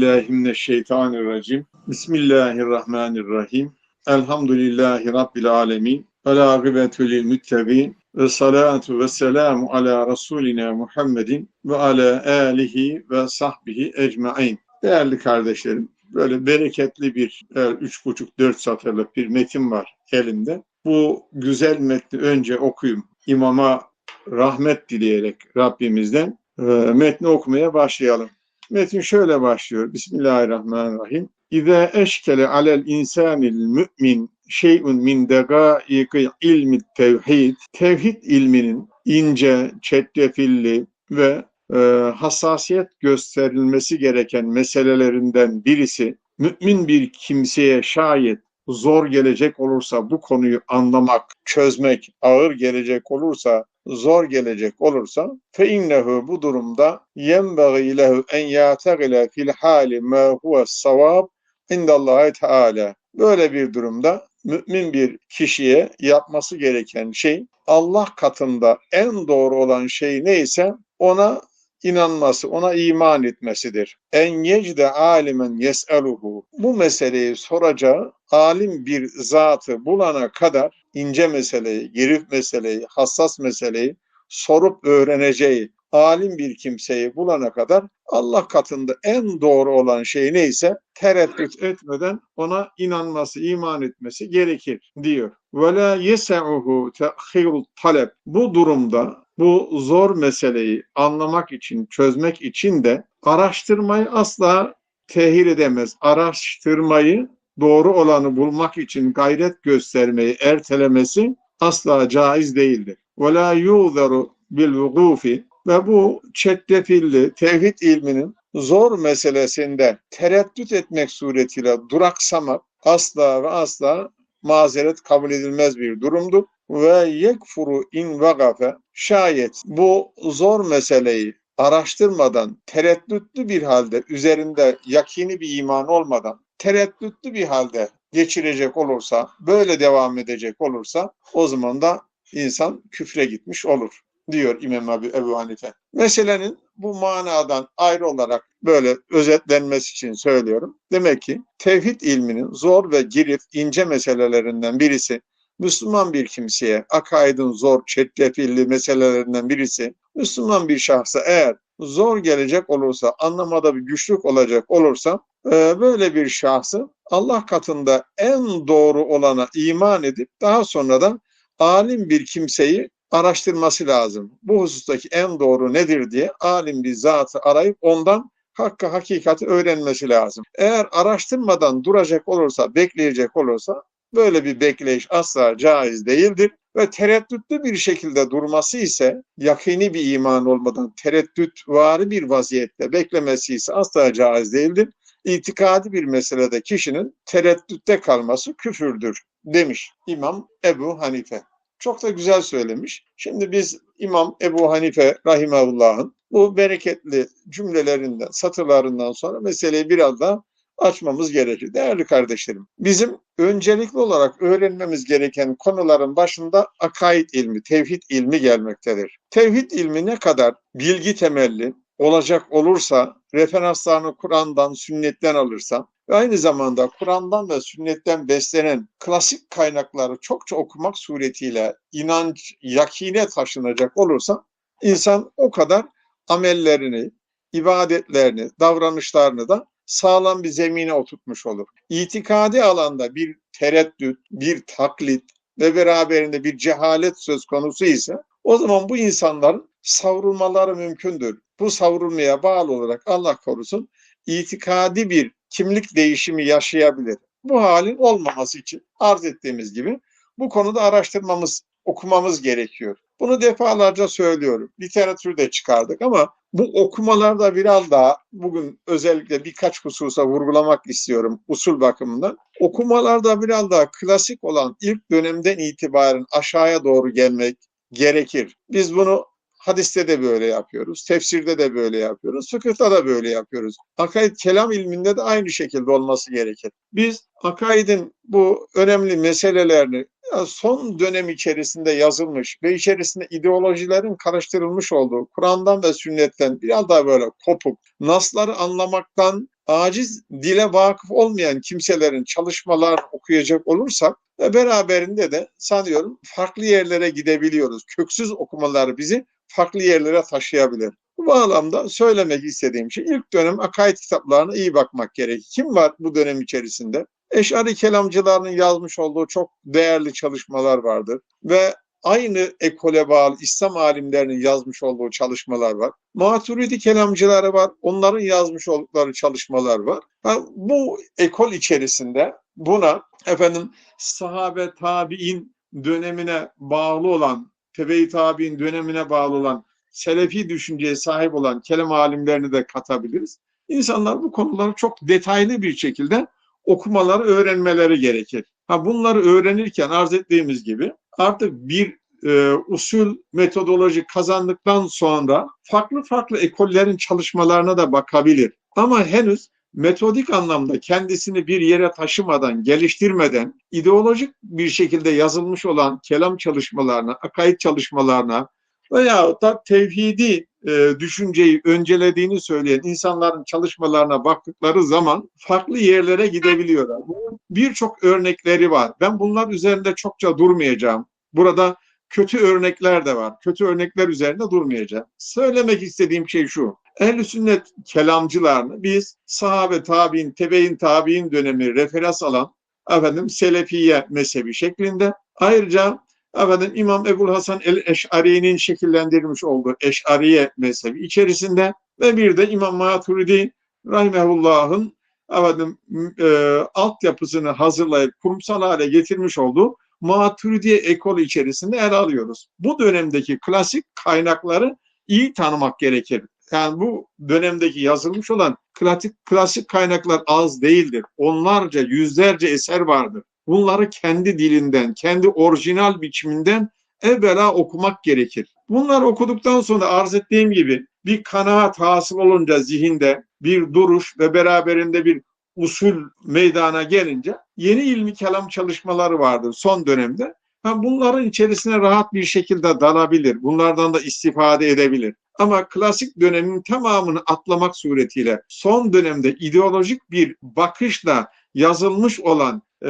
Bismillahirrahmanirrahim. Bismillahirrahmanirrahim. Elhamdülillahi Rabbil alemin. Ve akıbetü lil müttegin. Ve salatu ve selamu ala Resulina Muhammedin ve ala alihi ve sahbihi ecmain. Değerli kardeşlerim, böyle bereketli bir, üç buçuk dört satırlık bir metin var elimde. Bu güzel metni önce okuyayım. İmama rahmet dileyerek Rabbimizden e, metni okumaya başlayalım. Metin şöyle başlıyor. Bismillahirrahmanirrahim. İza eşkele alel insanil mümin şey'un min degâiki ilmi tevhid, tevhid ilminin ince, çetrefilli ve e, hassasiyet gösterilmesi gereken meselelerinden birisi, mümin bir kimseye şayet zor gelecek olursa bu konuyu anlamak, çözmek ağır gelecek olursa zor gelecek olursa fe innehu bu durumda yenbagî lehu en yâtegile fil hali ma huve savab indallahi teâlâ. Böyle bir durumda mümin bir kişiye yapması gereken şey Allah katında en doğru olan şey neyse ona inanması, ona iman etmesidir. En yecde alimen yes'eluhu. Bu meseleyi soracağı alim bir zatı bulana kadar ince meseleyi, girif meseleyi, hassas meseleyi sorup öğreneceği alim bir kimseyi bulana kadar Allah katında en doğru olan şey neyse tereddüt etmeden ona inanması, iman etmesi gerekir diyor. Ve la yes'uhu tehirul talep. Bu durumda bu zor meseleyi anlamak için, çözmek için de araştırmayı asla tehir edemez. Araştırmayı doğru olanı bulmak için gayret göstermeyi ertelemesi asla caiz değildir. وَلَا يُوذَرُ بِالْوُقُوفِ ve bu çetrefilli tevhid ilminin zor meselesinde tereddüt etmek suretiyle duraksamak asla ve asla mazeret kabul edilmez bir durumdur. Ve yekfuru in vagafe şayet bu zor meseleyi araştırmadan, tereddütlü bir halde, üzerinde yakini bir iman olmadan, tereddütlü bir halde geçirecek olursa, böyle devam edecek olursa o zaman da insan küfre gitmiş olur diyor İmam Ebu, Ebu Hanife. Meselenin bu manadan ayrı olarak böyle özetlenmesi için söylüyorum. Demek ki tevhid ilminin zor ve girif ince meselelerinden birisi Müslüman bir kimseye akaidin zor, çetrefilli meselelerinden birisi Müslüman bir şahsa eğer zor gelecek olursa, anlamada bir güçlük olacak olursa e, böyle bir şahsı Allah katında en doğru olana iman edip daha sonra da alim bir kimseyi araştırması lazım. Bu husustaki en doğru nedir diye alim bir zatı arayıp ondan hakkı hakikati öğrenmesi lazım. Eğer araştırmadan duracak olursa, bekleyecek olursa böyle bir bekleyiş asla caiz değildir ve tereddütlü bir şekilde durması ise yakini bir iman olmadan tereddüt vari bir vaziyette beklemesi ise asla caiz değildir. İtikadi bir meselede kişinin tereddütte kalması küfürdür demiş İmam Ebu Hanife. Çok da güzel söylemiş. Şimdi biz İmam Ebu Hanife Rahimahullah'ın bu bereketli cümlelerinden, satırlarından sonra meseleyi biraz daha açmamız gerekir. Değerli kardeşlerim, bizim öncelikli olarak öğrenmemiz gereken konuların başında akaid ilmi, tevhid ilmi gelmektedir. Tevhid ilmi ne kadar bilgi temelli olacak olursa, referanslarını Kur'an'dan, sünnetten alırsa aynı zamanda Kur'an'dan ve sünnetten beslenen klasik kaynakları çokça okumak suretiyle inanç, yakine taşınacak olursa insan o kadar amellerini, ibadetlerini, davranışlarını da sağlam bir zemine oturtmuş olur. İtikadi alanda bir tereddüt, bir taklit ve beraberinde bir cehalet söz konusu ise o zaman bu insanların savrulmaları mümkündür. Bu savrulmaya bağlı olarak Allah korusun itikadi bir kimlik değişimi yaşayabilir. Bu halin olmaması için arz ettiğimiz gibi bu konuda araştırmamız, okumamız gerekiyor. Bunu defalarca söylüyorum. Literatürde çıkardık ama bu okumalarda biraz daha bugün özellikle birkaç hususa vurgulamak istiyorum usul bakımından. Okumalarda biraz daha klasik olan ilk dönemden itibaren aşağıya doğru gelmek gerekir. Biz bunu hadiste de böyle yapıyoruz, tefsirde de böyle yapıyoruz, fıkıhta da böyle yapıyoruz. Akaid kelam ilminde de aynı şekilde olması gerekir. Biz akaidin bu önemli meselelerini son dönem içerisinde yazılmış ve içerisinde ideolojilerin karıştırılmış olduğu Kur'an'dan ve sünnetten biraz daha böyle kopuk, nasları anlamaktan aciz dile vakıf olmayan kimselerin çalışmalarını okuyacak olursak ve beraberinde de sanıyorum farklı yerlere gidebiliyoruz. Köksüz okumalar bizi farklı yerlere taşıyabilir. Bu bağlamda söylemek istediğim şey ilk dönem akaid kitaplarına iyi bakmak gerekir. Kim var bu dönem içerisinde? Eşari kelamcılarının yazmış olduğu çok değerli çalışmalar vardır ve aynı ekole bağlı İslam alimlerinin yazmış olduğu çalışmalar var. Maturidi kelamcıları var. Onların yazmış oldukları çalışmalar var. Ben bu ekol içerisinde buna efendim sahabe tabi'in dönemine bağlı olan, tebe-i tabi'in dönemine bağlı olan selefi düşünceye sahip olan kelam alimlerini de katabiliriz. İnsanlar bu konuları çok detaylı bir şekilde okumaları, öğrenmeleri gerekir. Ha bunları öğrenirken arz ettiğimiz gibi artık bir e, usul metodoloji kazandıktan sonra farklı farklı ekollerin çalışmalarına da bakabilir. Ama henüz metodik anlamda kendisini bir yere taşımadan, geliştirmeden ideolojik bir şekilde yazılmış olan kelam çalışmalarına, akaid çalışmalarına veya da tevhidi e, düşünceyi öncelediğini söyleyen insanların çalışmalarına baktıkları zaman farklı yerlere gidebiliyorlar. Bunun birçok örnekleri var. Ben bunlar üzerinde çokça durmayacağım. Burada kötü örnekler de var. Kötü örnekler üzerinde durmayacağım. Söylemek istediğim şey şu. Ehl-i sünnet kelamcılarını biz sahabe tabi'in, tebeyin tabi'in dönemi referans alan efendim Selefiye mezhebi şeklinde ayrıca efendim İmam Ebul Hasan el-Eş'ari'nin şekillendirmiş olduğu Eş'ariye mezhebi içerisinde ve bir de İmam Maturidi Rahimehullah'ın efendim e, altyapısını hazırlayıp kurumsal hale getirmiş olduğu Maturidiye ekolü içerisinde ele alıyoruz. Bu dönemdeki klasik kaynakları iyi tanımak gerekir. Yani bu dönemdeki yazılmış olan klasik, klasik kaynaklar az değildir. Onlarca, yüzlerce eser vardır. Bunları kendi dilinden, kendi orijinal biçiminden evvela okumak gerekir. Bunları okuduktan sonra arz ettiğim gibi bir kanaat hasıl olunca zihinde bir duruş ve beraberinde bir usul meydana gelince yeni ilmi kelam çalışmaları vardır son dönemde. Ha, bunların içerisine rahat bir şekilde dalabilir. Bunlardan da istifade edebilir. Ama klasik dönemin tamamını atlamak suretiyle son dönemde ideolojik bir bakışla yazılmış olan e,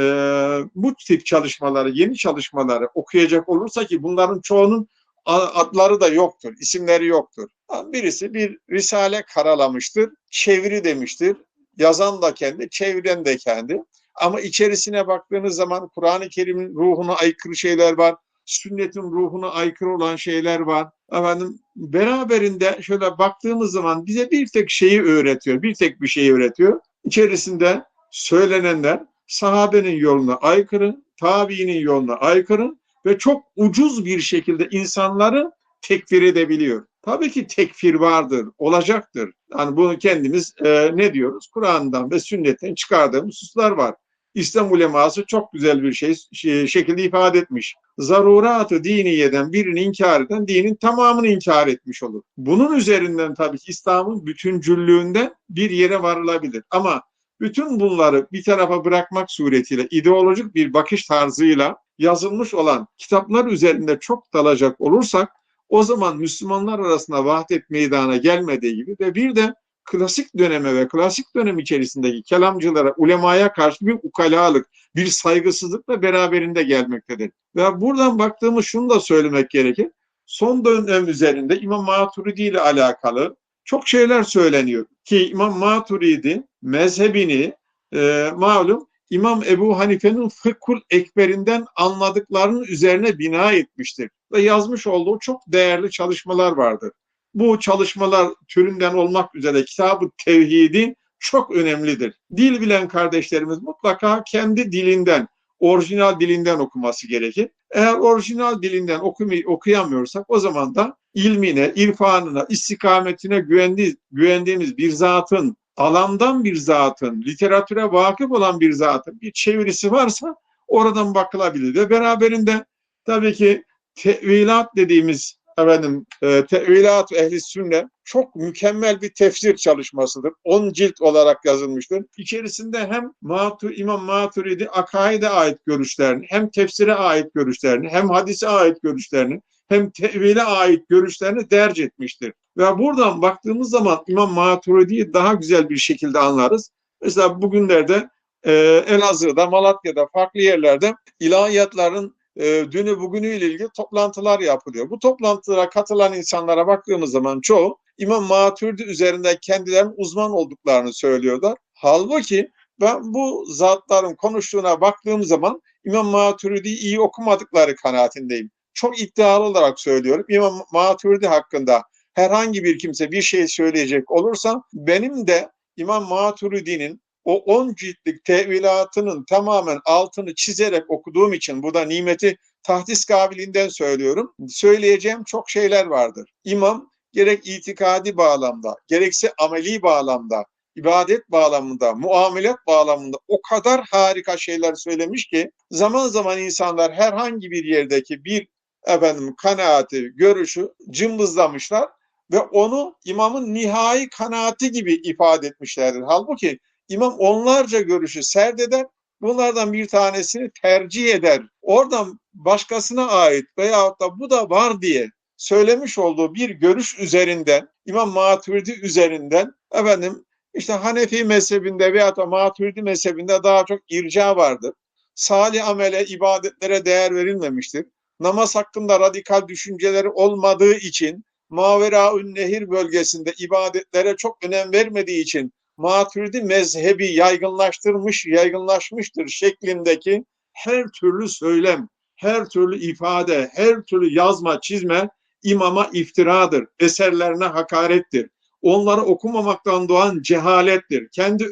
bu tip çalışmaları, yeni çalışmaları okuyacak olursa ki bunların çoğunun adları da yoktur, isimleri yoktur. Birisi bir risale karalamıştır, çeviri demiştir, yazan da kendi, çeviren de kendi. Ama içerisine baktığınız zaman Kur'an-ı Kerim'in ruhuna aykırı şeyler var. Sünnetin ruhuna aykırı olan şeyler var. Efendim beraberinde şöyle baktığımız zaman bize bir tek şeyi öğretiyor. Bir tek bir şeyi öğretiyor. İçerisinde söylenenler sahabenin yoluna aykırı, tabiinin yoluna aykırı ve çok ucuz bir şekilde insanları tekfir edebiliyor. Tabii ki tekfir vardır, olacaktır. Yani bunu kendimiz e, ne diyoruz? Kur'an'dan ve sünnetten çıkardığımız hususlar var. İslam uleması çok güzel bir şey, şey şekilde ifade etmiş. Zaruratı diniyeden birini inkar eden dinin tamamını inkar etmiş olur. Bunun üzerinden tabii ki İslam'ın bütüncüllüğünde bir yere varılabilir. Ama bütün bunları bir tarafa bırakmak suretiyle ideolojik bir bakış tarzıyla yazılmış olan kitaplar üzerinde çok dalacak olursak o zaman Müslümanlar arasında vahdet meydana gelmediği gibi ve bir de klasik döneme ve klasik dönem içerisindeki kelamcılara, ulemaya karşı bir ukalalık, bir saygısızlıkla beraberinde gelmektedir. Ve buradan baktığımız şunu da söylemek gerekir. Son dönem üzerinde İmam Maturidi ile alakalı çok şeyler söyleniyor. Ki İmam Maturidi mezhebini e, malum İmam Ebu Hanife'nin Fıkhul Ekber'inden anladıklarının üzerine bina etmiştir. Ve yazmış olduğu çok değerli çalışmalar vardır. Bu çalışmalar türünden olmak üzere Kitab-ı Tevhid'in çok önemlidir. Dil bilen kardeşlerimiz mutlaka kendi dilinden, orijinal dilinden okuması gerekir. Eğer orijinal dilinden okumayı okuyamıyorsak o zaman da ilmine, irfanına, istikametine güvendi, güvendiğimiz bir zatın alandan bir zatın, literatüre vakıf olan bir zatın bir çevirisi varsa oradan bakılabilir. Ve beraberinde tabii ki tevilat dediğimiz efendim e, tevilat ehli sünnet çok mükemmel bir tefsir çalışmasıdır. 10 cilt olarak yazılmıştır. İçerisinde hem Matur, İmam Maturidi akaide ait görüşlerini, hem tefsire ait görüşlerini, hem hadise ait görüşlerini, hem tevile ait görüşlerini derc etmiştir. Ve buradan baktığımız zaman İmam Maturidi'yi daha güzel bir şekilde anlarız. Mesela bugünlerde e, Elazığ'da, Malatya'da, farklı yerlerde ilahiyatların e, dünü bugünüyle ilgili toplantılar yapılıyor. Bu toplantılara katılan insanlara baktığımız zaman çoğu İmam Maturidi üzerinde kendilerinin uzman olduklarını söylüyorlar. Halbuki ben bu zatların konuştuğuna baktığım zaman İmam Maturidi'yi iyi okumadıkları kanaatindeyim. Çok iddialı olarak söylüyorum. İmam Maturidi hakkında herhangi bir kimse bir şey söyleyecek olursa benim de İmam Maturidi'nin o 10 ciltlik tevilatının tamamen altını çizerek okuduğum için burada nimeti tahdis kabiliğinden söylüyorum. Söyleyeceğim çok şeyler vardır. İmam gerek itikadi bağlamda, gerekse ameli bağlamda, ibadet bağlamında, muamelat bağlamında o kadar harika şeyler söylemiş ki zaman zaman insanlar herhangi bir yerdeki bir efendim kanaati, görüşü cımbızlamışlar ve onu imamın nihai kanaati gibi ifade etmişlerdir. Halbuki imam onlarca görüşü serdeder, bunlardan bir tanesini tercih eder. Oradan başkasına ait veyahut da bu da var diye söylemiş olduğu bir görüş üzerinden, İmam Maturidi üzerinden efendim işte Hanefi mezhebinde veya da Maturidi mezhebinde daha çok irca vardır. Salih amele, ibadetlere değer verilmemiştir. Namaz hakkında radikal düşünceleri olmadığı için Maveraün Nehir bölgesinde ibadetlere çok önem vermediği için Maturidi mezhebi yaygınlaştırmış, yaygınlaşmıştır şeklindeki her türlü söylem, her türlü ifade, her türlü yazma, çizme imama iftiradır, eserlerine hakarettir. Onları okumamaktan doğan cehalettir. Kendi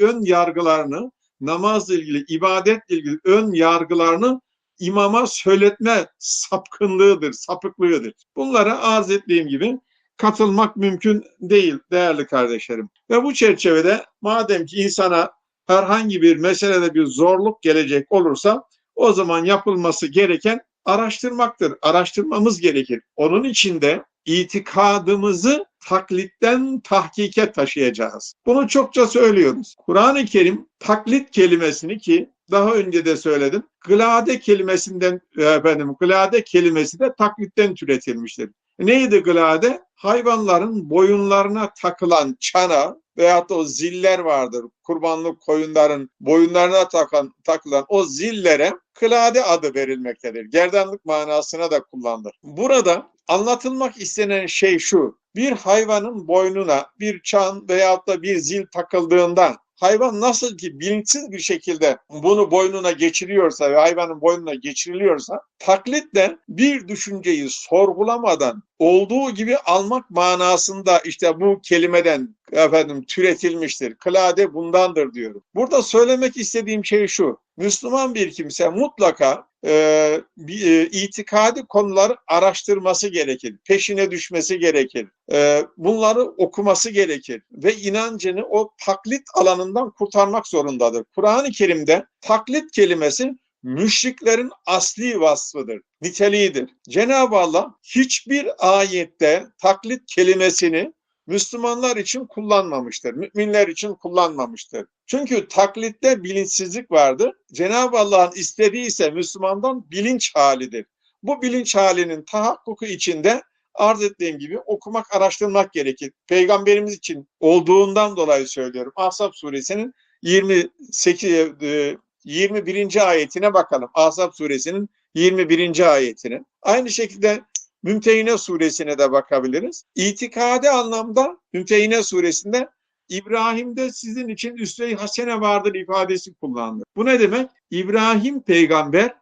ön yargılarını, namazla ilgili, ibadetle ilgili ön yargılarını imama söyletme sapkınlığıdır, sapıklığıdır. Bunlara arz ettiğim gibi katılmak mümkün değil değerli kardeşlerim. Ve bu çerçevede madem ki insana herhangi bir meselede bir zorluk gelecek olursa o zaman yapılması gereken araştırmaktır. Araştırmamız gerekir. Onun için de itikadımızı taklitten tahkike taşıyacağız. Bunu çokça söylüyoruz. Kur'an-ı Kerim taklit kelimesini ki daha önce de söyledim. Glade kelimesinden efendim glade kelimesi de taklitten türetilmiştir. Neydi glade? Hayvanların boyunlarına takılan çana veyahut da o ziller vardır. Kurbanlık koyunların boyunlarına takan, takılan o zillere klade adı verilmektedir. Gerdanlık manasına da kullanılır. Burada anlatılmak istenen şey şu. Bir hayvanın boynuna bir çan veyahut da bir zil takıldığında hayvan nasıl ki bilinçsiz bir şekilde bunu boynuna geçiriyorsa ve hayvanın boynuna geçiriliyorsa taklitle bir düşünceyi sorgulamadan olduğu gibi almak manasında işte bu kelimeden efendim türetilmiştir. Klade bundandır diyorum. Burada söylemek istediğim şey şu. Müslüman bir kimse mutlaka e, bir, e, itikadi konuları araştırması gerekir. Peşine düşmesi gerekir. E, bunları okuması gerekir. Ve inancını o taklit alanından kurtarmak zorundadır. Kur'an-ı Kerim'de taklit kelimesi müşriklerin asli vasfıdır, niteliğidir. Cenab-ı Allah hiçbir ayette taklit kelimesini Müslümanlar için kullanmamıştır. Müminler için kullanmamıştır. Çünkü taklitte bilinçsizlik vardır. Cenab-ı Allah'ın istediği ise Müslümandan bilinç halidir. Bu bilinç halinin tahakkuku içinde arz ettiğim gibi okumak, araştırmak gerekir. Peygamberimiz için olduğundan dolayı söylüyorum. Ahzab suresinin 28 21. E, ayetine bakalım. Ahzab suresinin 21. ayetine. Aynı şekilde Mümtehine suresine de bakabiliriz. İtikadi anlamda Mümtehine suresinde İbrahim'de sizin için üsve-i hasene vardır ifadesi kullanılır. Bu ne demek? İbrahim peygamber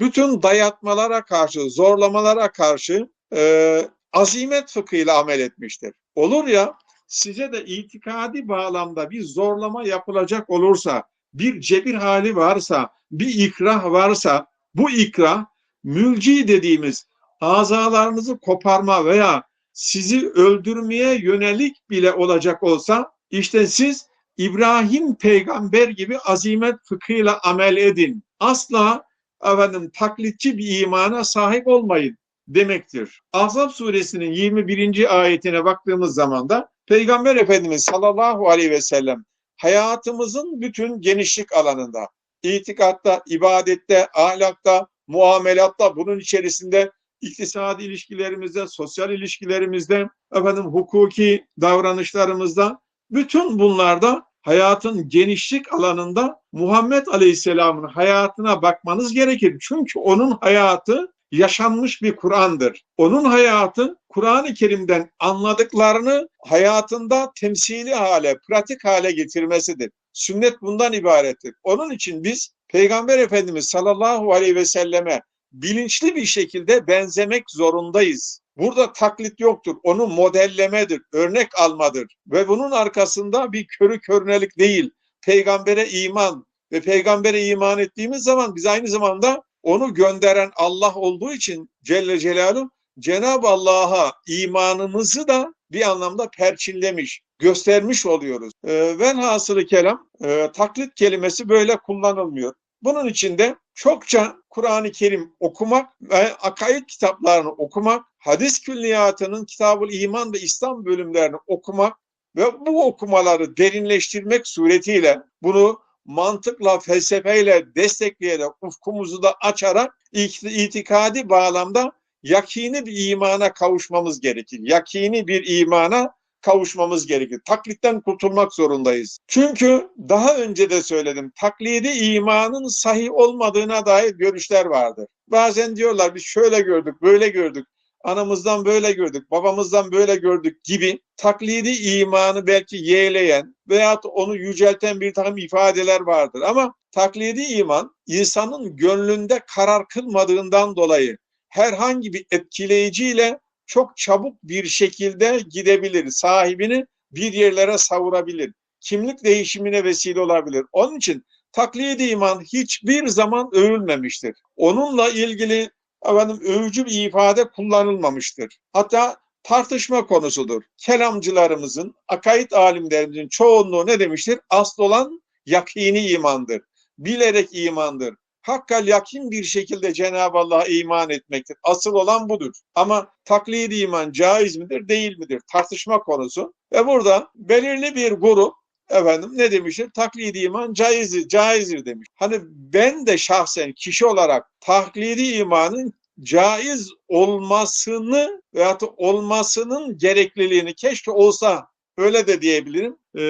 bütün dayatmalara karşı, zorlamalara karşı e, azimet fıkhıyla amel etmiştir. Olur ya size de itikadi bağlamda bir zorlama yapılacak olursa, bir cebir hali varsa, bir ikrah varsa, bu ikrah mülci dediğimiz azalarınızı koparma veya sizi öldürmeye yönelik bile olacak olsa işte siz İbrahim peygamber gibi azimet fıkhıyla amel edin. Asla efendim taklitçi bir imana sahip olmayın demektir. Ahzab suresinin 21. ayetine baktığımız zaman da Peygamber Efendimiz sallallahu aleyhi ve sellem hayatımızın bütün genişlik alanında, itikatta, ibadette, ahlakta, muamelatta bunun içerisinde iktisadi ilişkilerimizde, sosyal ilişkilerimizde, efendim hukuki davranışlarımızda, bütün bunlarda hayatın genişlik alanında Muhammed Aleyhisselam'ın hayatına bakmanız gerekir. Çünkü onun hayatı yaşanmış bir Kur'an'dır. Onun hayatı Kur'an-ı Kerim'den anladıklarını hayatında temsili hale, pratik hale getirmesidir. Sünnet bundan ibarettir. Onun için biz Peygamber Efendimiz sallallahu aleyhi ve selleme bilinçli bir şekilde benzemek zorundayız. Burada taklit yoktur. Onu modellemedir, örnek almadır. Ve bunun arkasında bir körü körünelik değil. Peygambere iman ve peygambere iman ettiğimiz zaman biz aynı zamanda onu gönderen Allah olduğu için Celle Celaluhu Cenab-ı Allah'a imanımızı da bir anlamda perçinlemiş, göstermiş oluyoruz. E, velhasılı kelam e, taklit kelimesi böyle kullanılmıyor. Bunun için de çokça Kur'an-ı Kerim okumak ve akaid kitaplarını okumak, hadis külliyatının Kitabul İman ve İslam bölümlerini okumak ve bu okumaları derinleştirmek suretiyle bunu mantıkla, felsefeyle destekleyerek, ufkumuzu da açarak itikadi bağlamda yakini bir imana kavuşmamız gerekir. Yakini bir imana kavuşmamız gerekir. Taklitten kurtulmak zorundayız. Çünkü daha önce de söyledim. Taklidi imanın sahih olmadığına dair görüşler vardır. Bazen diyorlar biz şöyle gördük, böyle gördük. Anamızdan böyle gördük, babamızdan böyle gördük gibi taklidi imanı belki yeğleyen veya onu yücelten bir takım ifadeler vardır. Ama taklidi iman insanın gönlünde karar kılmadığından dolayı herhangi bir etkileyiciyle çok çabuk bir şekilde gidebilir. Sahibini bir yerlere savurabilir. Kimlik değişimine vesile olabilir. Onun için taklidi iman hiçbir zaman övülmemiştir. Onunla ilgili efendim, övücü bir ifade kullanılmamıştır. Hatta tartışma konusudur. Kelamcılarımızın, akaid alimlerimizin çoğunluğu ne demiştir? Asıl olan yakini imandır. Bilerek imandır hakkal yakin bir şekilde Cenab-ı Allah'a iman etmektir. Asıl olan budur. Ama taklidi iman caiz midir, değil midir? Tartışma konusu. Ve burada belirli bir grup efendim ne demiştir? Taklidi iman caizdir, caizdir demiş. Hani ben de şahsen kişi olarak taklidi imanın caiz olmasını veyahut olmasının gerekliliğini keşke olsa öyle de diyebilirim e,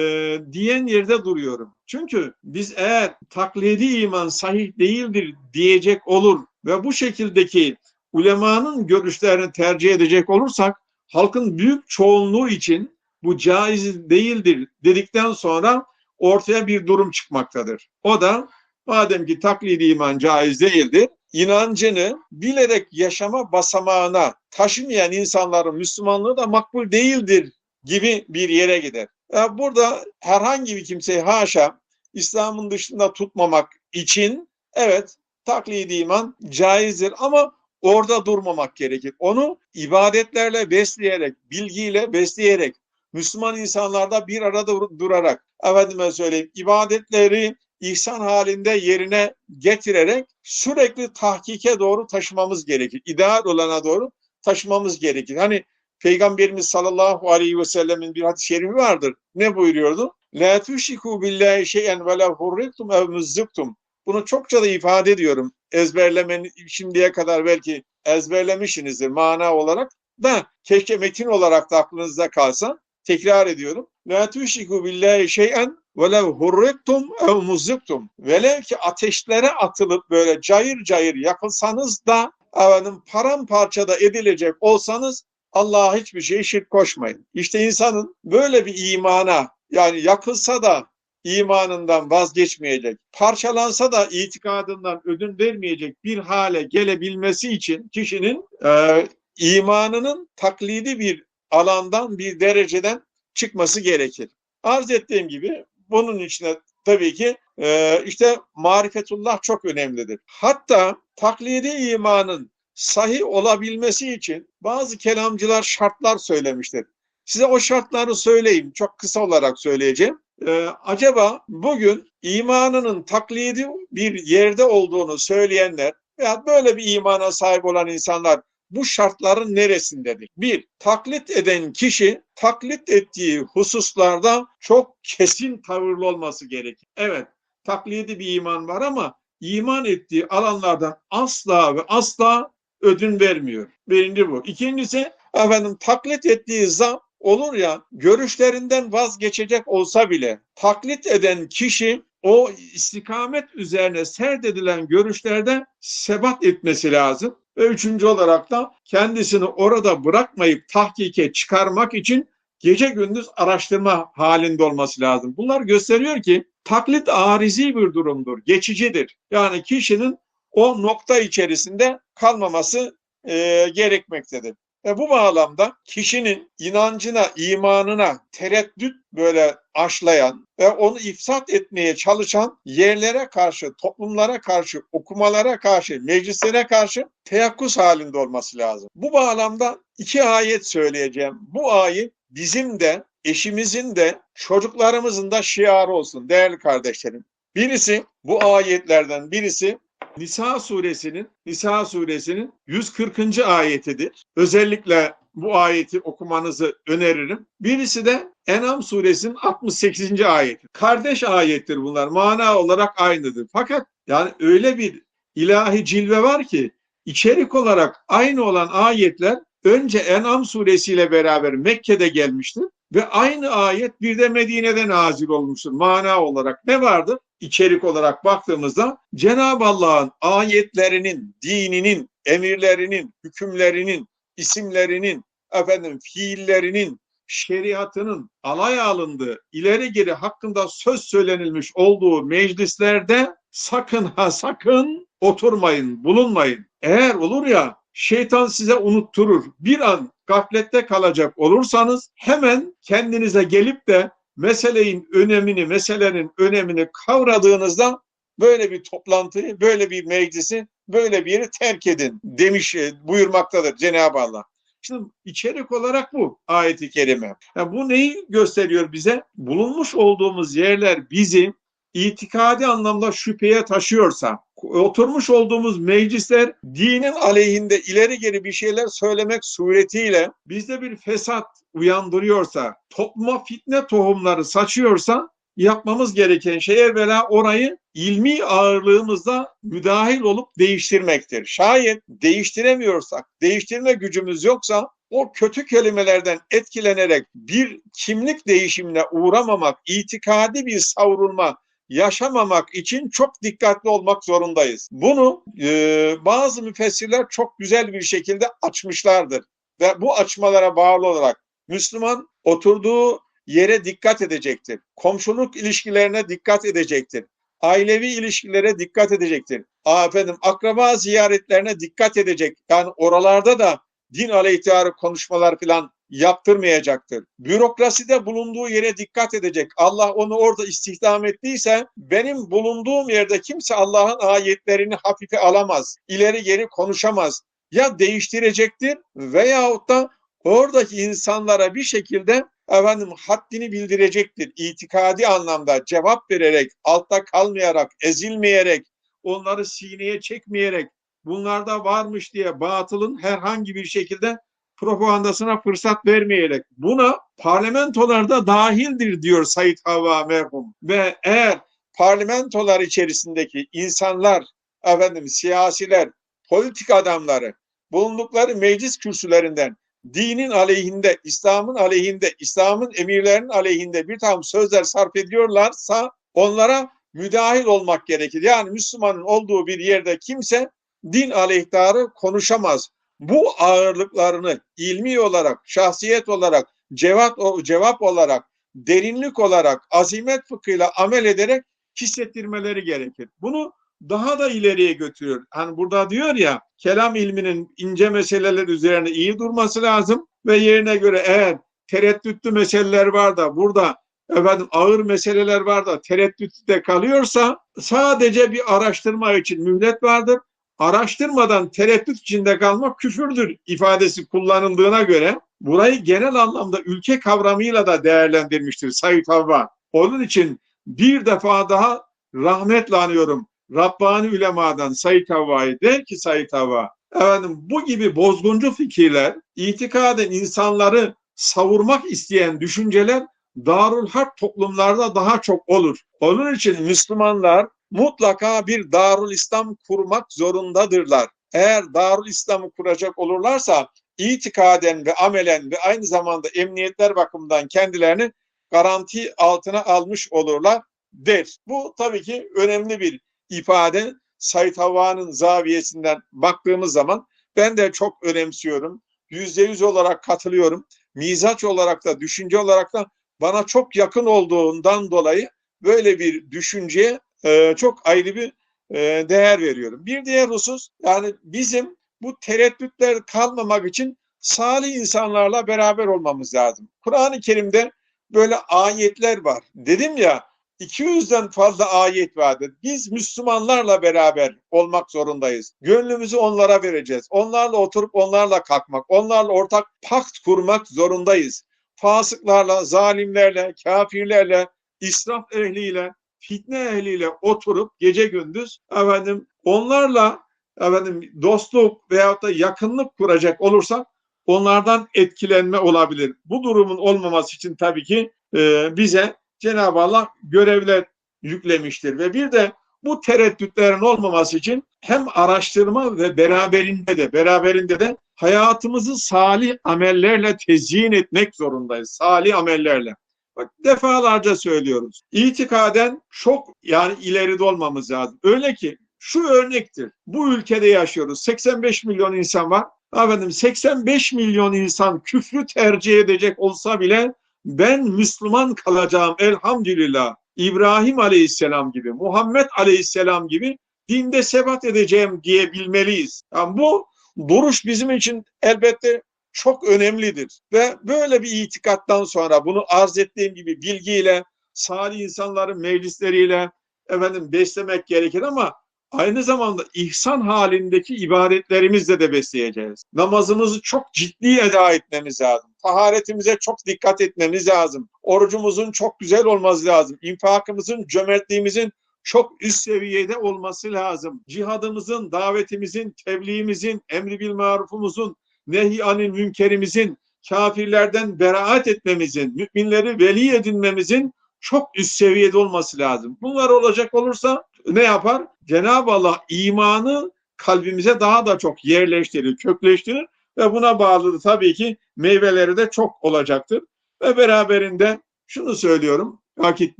diyen yerde duruyorum. Çünkü biz eğer taklidi iman sahih değildir diyecek olur ve bu şekildeki ulemanın görüşlerini tercih edecek olursak halkın büyük çoğunluğu için bu caiz değildir dedikten sonra ortaya bir durum çıkmaktadır. O da madem ki taklidi iman caiz değildir, inancını bilerek yaşama basamağına taşımayan insanların Müslümanlığı da makbul değildir gibi bir yere gider. Yani burada herhangi bir kimseyi haşa İslam'ın dışında tutmamak için evet taklidi iman caizdir ama orada durmamak gerekir. Onu ibadetlerle besleyerek, bilgiyle besleyerek, Müslüman insanlarda bir arada durarak, efendime söyleyeyim, ibadetleri ihsan halinde yerine getirerek sürekli tahkike doğru taşımamız gerekir. İdeal olana doğru taşımamız gerekir. Hani Peygamberimiz sallallahu aleyhi ve sellemin bir hadis-i şerifi vardır. Ne buyuruyordu? La tuşiku billahi şeyen ve la hurritum ev muzzuktum. Bunu çokça da ifade ediyorum. Ezberlemen şimdiye kadar belki ezberlemişsinizdir mana olarak da keşke metin olarak da aklınızda kalsa. Tekrar ediyorum. La tuşiku billahi şeyen ve lev hurriktum ev muzzuktum. Velev ki ateşlere atılıp böyle cayır cayır yakılsanız da efendim paramparçada edilecek olsanız Allah'a hiçbir şey şirk koşmayın. İşte insanın böyle bir imana yani yakılsa da imanından vazgeçmeyecek, parçalansa da itikadından ödün vermeyecek bir hale gelebilmesi için kişinin e, imanının taklidi bir alandan, bir dereceden çıkması gerekir. Arz ettiğim gibi bunun içine tabii ki e, işte marifetullah çok önemlidir. Hatta taklidi imanın sahih olabilmesi için bazı kelamcılar şartlar söylemiştir. Size o şartları söyleyeyim. Çok kısa olarak söyleyeceğim. Ee, acaba bugün imanının taklidi bir yerde olduğunu söyleyenler veya böyle bir imana sahip olan insanlar bu şartların neresindedir? Bir, taklit eden kişi taklit ettiği hususlarda çok kesin tavırlı olması gerekir. Evet, taklidi bir iman var ama iman ettiği alanlardan asla ve asla ödün vermiyor. Birinci bu. İkincisi efendim taklit ettiği zam olur ya görüşlerinden vazgeçecek olsa bile taklit eden kişi o istikamet üzerine serdedilen görüşlerde sebat etmesi lazım. Ve üçüncü olarak da kendisini orada bırakmayıp tahkike çıkarmak için gece gündüz araştırma halinde olması lazım. Bunlar gösteriyor ki taklit arizi bir durumdur, geçicidir. Yani kişinin o nokta içerisinde kalmaması e, gerekmektedir. Ve bu bağlamda kişinin inancına, imanına tereddüt böyle aşlayan ve onu ifsat etmeye çalışan yerlere karşı, toplumlara karşı, okumalara karşı, meclislere karşı teyakkuz halinde olması lazım. Bu bağlamda iki ayet söyleyeceğim. Bu ayet bizim de, eşimizin de, çocuklarımızın da şiarı olsun değerli kardeşlerim. Birisi bu ayetlerden birisi Nisa suresinin Nisa suresinin 140. ayetidir. Özellikle bu ayeti okumanızı öneririm. Birisi de Enam suresinin 68. ayeti. Kardeş ayettir bunlar. Mana olarak aynıdır. Fakat yani öyle bir ilahi cilve var ki içerik olarak aynı olan ayetler önce En'am suresiyle beraber Mekke'de gelmiştir ve aynı ayet bir de Medine'de nazil olmuştur mana olarak. Ne vardır? İçerik olarak baktığımızda Cenab-ı Allah'ın ayetlerinin, dininin, emirlerinin, hükümlerinin, isimlerinin, efendim fiillerinin, şeriatının alay alındığı, ileri geri hakkında söz söylenilmiş olduğu meclislerde sakın ha sakın oturmayın, bulunmayın. Eğer olur ya şeytan size unutturur. Bir an gaflette kalacak olursanız hemen kendinize gelip de meselenin önemini, meselenin önemini kavradığınızda böyle bir toplantıyı, böyle bir meclisi, böyle bir yeri terk edin demiş, e, buyurmaktadır Cenab-ı Allah. Şimdi içerik olarak bu ayeti kerime. Yani bu neyi gösteriyor bize? Bulunmuş olduğumuz yerler bizi itikadi anlamda şüpheye taşıyorsa, oturmuş olduğumuz meclisler dinin aleyhinde ileri geri bir şeyler söylemek suretiyle bizde bir fesat uyandırıyorsa, topluma fitne tohumları saçıyorsa yapmamız gereken şey evvela orayı ilmi ağırlığımızda müdahil olup değiştirmektir. Şayet değiştiremiyorsak, değiştirme gücümüz yoksa o kötü kelimelerden etkilenerek bir kimlik değişimine uğramamak, itikadi bir savrulma yaşamamak için çok dikkatli olmak zorundayız. Bunu e, bazı müfessirler çok güzel bir şekilde açmışlardır. Ve bu açmalara bağlı olarak Müslüman oturduğu yere dikkat edecektir. Komşuluk ilişkilerine dikkat edecektir. Ailevi ilişkilere dikkat edecektir. Aa, efendim akraba ziyaretlerine dikkat edecek. Yani oralarda da din aleyhtarı konuşmalar falan yaptırmayacaktır. Bürokraside bulunduğu yere dikkat edecek. Allah onu orada istihdam ettiyse benim bulunduğum yerde kimse Allah'ın ayetlerini hafife alamaz. İleri geri konuşamaz. Ya değiştirecektir veyahut da oradaki insanlara bir şekilde efendim haddini bildirecektir. İtikadi anlamda cevap vererek, altta kalmayarak, ezilmeyerek, onları sineye çekmeyerek, bunlarda varmış diye batılın herhangi bir şekilde propagandasına fırsat vermeyerek buna parlamentolarda dahildir diyor Said Havva merhum. Ve eğer parlamentolar içerisindeki insanlar, efendim siyasiler, politik adamları bulundukları meclis kürsülerinden dinin aleyhinde, İslam'ın aleyhinde, İslam'ın emirlerinin aleyhinde bir takım sözler sarf ediyorlarsa onlara müdahil olmak gerekir. Yani Müslümanın olduğu bir yerde kimse din aleyhtarı konuşamaz. Bu ağırlıklarını ilmi olarak, şahsiyet olarak, cevap, cevap olarak, derinlik olarak, azimet fıkhıyla amel ederek hissettirmeleri gerekir. Bunu daha da ileriye götürüyor. Hani burada diyor ya kelam ilminin ince meseleler üzerine iyi durması lazım ve yerine göre eğer tereddütlü meseleler var da burada efendim ağır meseleler var da tereddütte kalıyorsa sadece bir araştırma için mühlet vardır. Araştırmadan tereddüt içinde kalmak küfürdür ifadesi kullanıldığına göre burayı genel anlamda ülke kavramıyla da değerlendirmiştir Said Havva. Onun için bir defa daha rahmetle anıyorum. Rabbani ulemadan Said Havva'yı der ki Said Havva efendim bu gibi bozguncu fikirler itikaden insanları savurmak isteyen düşünceler Darul Harp toplumlarda daha çok olur. Onun için Müslümanlar mutlaka bir Darul İslam kurmak zorundadırlar. eğer Darül İslam'ı kuracak olurlarsa itikaden ve amelen ve aynı zamanda emniyetler bakımından kendilerini garanti altına almış olurlar der. Bu tabii ki önemli bir ifade. Said Havva'nın zaviyesinden baktığımız zaman ben de çok önemsiyorum. Yüzde yüz olarak katılıyorum. Mizaç olarak da, düşünce olarak da bana çok yakın olduğundan dolayı böyle bir düşünceye e, çok ayrı bir e, değer veriyorum. Bir diğer husus yani bizim bu tereddütler kalmamak için salih insanlarla beraber olmamız lazım. Kur'an-ı Kerim'de böyle ayetler var. Dedim ya 200'den fazla ayet vardır. Biz Müslümanlarla beraber olmak zorundayız. Gönlümüzü onlara vereceğiz. Onlarla oturup onlarla kalkmak, onlarla ortak pakt kurmak zorundayız. Fasıklarla, zalimlerle, kafirlerle, israf ehliyle, fitne ehliyle oturup gece gündüz efendim onlarla efendim dostluk veyahut da yakınlık kuracak olursak onlardan etkilenme olabilir. Bu durumun olmaması için tabii ki e, bize Cenab-ı Allah görevler yüklemiştir ve bir de bu tereddütlerin olmaması için hem araştırma ve beraberinde de beraberinde de hayatımızı salih amellerle tezyin etmek zorundayız. Salih amellerle. Bak defalarca söylüyoruz. İtikaden çok yani ileride olmamız lazım. Öyle ki şu örnektir. Bu ülkede yaşıyoruz. 85 milyon insan var. Efendim 85 milyon insan küfrü tercih edecek olsa bile ben Müslüman kalacağım elhamdülillah. İbrahim Aleyhisselam gibi, Muhammed Aleyhisselam gibi dinde sebat edeceğim diyebilmeliyiz. Yani bu duruş bizim için elbette çok önemlidir. Ve böyle bir itikattan sonra bunu arz ettiğim gibi bilgiyle, salih insanların meclisleriyle efendim beslemek gerekir ama aynı zamanda ihsan halindeki ibadetlerimizle de besleyeceğiz. Namazımızı çok ciddi eda etmemiz lazım. Taharetimize çok dikkat etmemiz lazım. Orucumuzun çok güzel olması lazım. İnfakımızın, cömertliğimizin çok üst seviyede olması lazım. Cihadımızın, davetimizin, tebliğimizin, emri bil marufumuzun, nehi anil münkerimizin, kafirlerden beraat etmemizin, müminleri veli edinmemizin çok üst seviyede olması lazım. Bunlar olacak olursa ne yapar? Cenab-ı Allah imanı kalbimize daha da çok yerleştirir, kökleştirir ve buna bağlı tabii ki meyveleri de çok olacaktır. Ve beraberinde şunu söylüyorum, vakit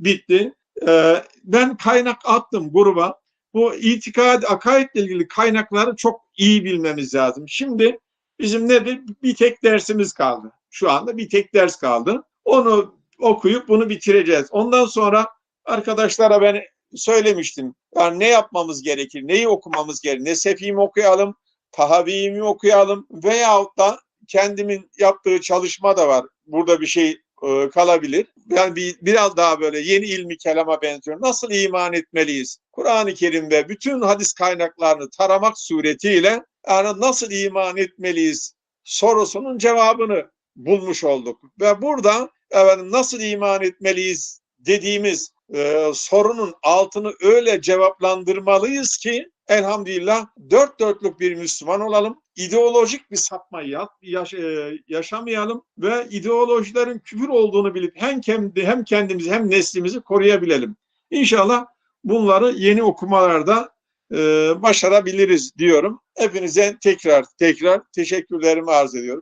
bitti. Ee, ben kaynak attım gruba. Bu itikad, akaidle ilgili kaynakları çok iyi bilmemiz lazım. Şimdi bizim nedir? Bir tek dersimiz kaldı. Şu anda bir tek ders kaldı. Onu okuyup bunu bitireceğiz. Ondan sonra arkadaşlara ben söylemiştim. Yani ne yapmamız gerekir, neyi okumamız gerekir, ne Sefihimi okuyalım, Tahavi'mi okuyalım veyahut da kendimin yaptığı çalışma da var. Burada bir şey e, kalabilir. Yani bir, biraz daha böyle yeni ilmi kelama benziyor. Nasıl iman etmeliyiz? Kur'an-ı Kerim ve bütün hadis kaynaklarını taramak suretiyle nasıl iman etmeliyiz sorusunun cevabını bulmuş olduk. Ve burada efendim, nasıl iman etmeliyiz dediğimiz e, sorunun altını öyle cevaplandırmalıyız ki elhamdülillah dört dörtlük bir Müslüman olalım. İdeolojik bir sapmayı yaş, e, yaşamayalım ve ideolojilerin küfür olduğunu bilip hem kendi hem kendimizi hem neslimizi koruyabilelim. İnşallah bunları yeni okumalarda başarabiliriz diyorum. Hepinize tekrar tekrar teşekkürlerimi arz ediyorum.